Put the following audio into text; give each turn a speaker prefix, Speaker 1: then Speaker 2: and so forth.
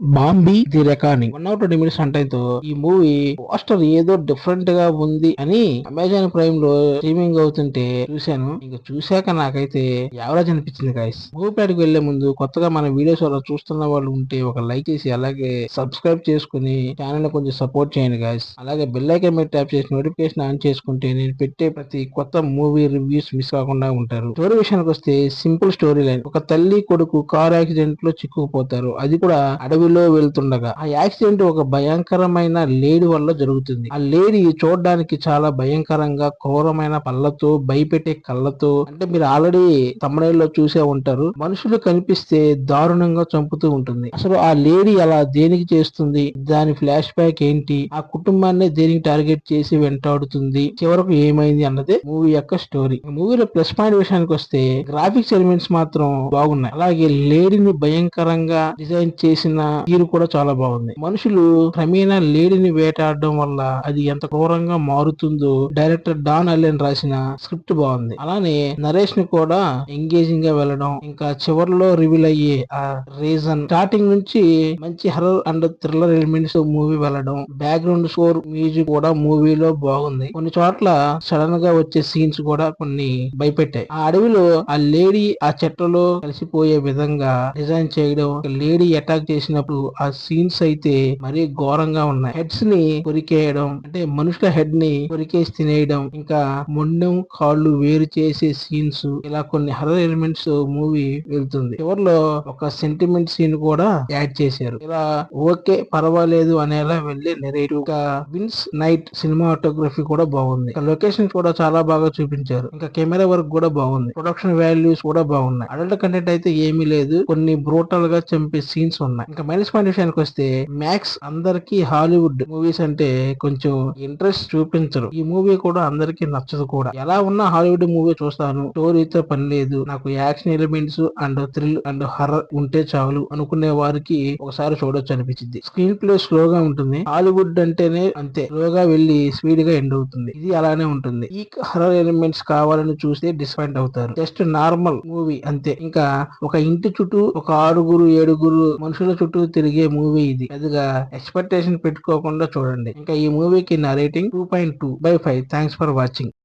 Speaker 1: Bambi the recording. One hour twenty minutes అంటైతో ఈ movie poster ఏదో డిఫరెంట్గా ఉంది అని అమెజాన్ ప్రైమ్లో స్ట్రీమింగ్ అవుతుంటే చూశాను. ఇంకా చూశాక నాకైతే యావరేజ్ అనిపించింది గాయస్ మూవీ ప్యాడ్కి వెళ్ళే ముందు కొత్తగా మన వీడియోస్ అలా చూస్తున్న వాళ్ళు ఉంటే ఒక లైక్ చేసి అలాగే సబ్స్క్రైబ్ చేసుకుని ఛానల్ని కొంచెం సపోర్ట్ చేయండి గాయస్ అలాగే బెల్ ఐకన్ మీద ట్యాప్ చేసి నోటిఫికేషన్ ఆన్ చేసుకుంటే నేను పెట్టే ప్రతి కొత్త మూవీ రివ్యూస్ మిస్ కాకుండా ఉంటారు. స్టోరీ విషయానికి వస్తే సింపుల్ స్టోరీ లైన్ ఒక తల్లి కొడుకు కార్ యాక్సిడెంట్లో చిక్కుకుపోతారు. అది కూడా అడవి రోడ్డులో వెళ్తుండగా ఆ యాక్సిడెంట్ ఒక భయంకరమైన లేడి వల్ల జరుగుతుంది. ఆ లేడి చూడడానికి చాలా భయంకరంగా క్రూరమైన పళ్ళతో భయపెట్టే కళ్ళతో అంటే మీరు ఆల్రెడీ తమిళలో చూసే ఉంటారు. మనుషులు కనిపిస్తే దారుణంగా చంపుతూ ఉంటుంది. అసలు ఆ లేడీ అలా దేనికి చేస్తుంది? దాని ఫ్లాష్ బ్యాక్ ఏంటి? ఆ కుటుంబాన్ని దేనికి టార్గెట్ చేసి వెంటాడుతుంది? చివరకు ఏమైంది అన్నదే మూవీ యొక్క స్టోరీ. మూవీలో ప్లస్ పాయింట్ విషయానికి వస్తే గ్రాఫిక్స్ ఎలిమెంట్స్ మాత్రం బాగున్నాయి. అలాగే లేడీని భయంకరంగా డిజైన్ చేసిన తీరు కూడా చాలా బాగుంది. మనుషులు క్రమేణా లేడీని వేటాడడం వల్ల అది ఎంత క్రూరంగా మారుతుందో డైరెక్టర్ డాన్ అల్లెన్ రాసిన స్క్రిప్ట్ బాగుంది. అలానే నరేష్ని కూడా ఎంగేజింగ్గా వెళ్ళడం ఇంకా చివరిలో రివీల్ అయ్యే ఆ రీజన్ స్టార్టింగ్ నుంచి మంచి horror and thriller elements movie వెళ్ళడం బ్యాక్గ్రౌండ్ స్కోర్ మ్యూజిక్ కూడా మూవీలో బాగుంది. కొన్ని చోట్ల సడన్గా వచ్చే సీన్స్ కూడా కొన్ని భయపెట్టాయి. ఆ అడవిలో ఆ లేడీ ఆ చెట్లలో కలిసిపోయే విధంగా డిజైన్ చేయడం లేడీ అటాక్ చేసినప్పుడు ఆ సీన్స్ అయితే మరీ ఘోరంగా ఉన్నాయి. హెడ్స్ని కొరికేయడం అంటే మనుషుల హెడ్ని కొరికేసి తినేయడం ఇంకా మొండెం కాళ్ళు వేరు చేసే సీన్స్ ఇలా కొన్ని హర్రర్ ఎలిమెంట్స్ మూవీ వెళ్తుంది. చివరిలో ఒక సెంటిమెంట్ సీన్ కూడా యాడ్ చేశారు. ఇలా ఓకే పర్వాలేదు అనేలా వెళ్ళే నెరేటివ్ ఇంకా విన్స్ నైట్ సినిమాటోగ్రఫీ కూడా బాగుంది. లొకేషన్ కూడా చాలా బాగా చూపించారు. ఇంకా కెమెరా వర్క్ కూడా బాగుంది. ప్రొడక్షన్ వాల్యూస్ కూడా బాగున్నాయి. అడల్ట్ కంటెంట్ అయితే ఏమీ లేదు. కొన్ని బ్రూటల్గా చంపే సీన్స్ ఉన్నాయి. ఇంకా మైనస్ పాయింట్ విషయానికి వస్తే మ్యాక్స్ అందరికి హాలీవుడ్ మూవీస్ అంటే కొంచెం ఇంట్రెస్ట్ చూపించరు. ఈ మూవీ కూడా అందరికి నచ్చదు కూడా. ఎలా ఉన్నా హాలీవుడ్ మూవీ చూస్తాను. స్టోరీతో పని లేదు. నాకు action elements and thrill and horror ఉంటే చాలు అనుకునే వారికి ఒకసారి చూడొచ్చు అనిపించింది. స్క్రీన్ ప్లే స్లోగా ఉంటుంది. హాలీవుడ్ అంటేనే అంతే. స్లోగా వెళ్ళి స్పీడ్గా ఎండ్ అవుతుంది. ఇది అలానే ఉంటుంది. ఈ హర్రర్ ఎలిమెంట్స్ కావాలని చూస్తే డిసప్పాయింట్ అవుతారు. జస్ట్ నార్మల్ మూవీ అంతే. ఇంకా ఒక ఇంటి చుట్టూ ఒక ఆరుగురు ఏడుగురు మనుషుల చుట్టూ తిరిగే మూవీ ఇది. పెద్దగా ఎక్స్పెక్టేషన్ పెట్టుకోకుండా చూడండి. ఇంకా ఈ మూవీకి నా rating two point two by five thanks for watching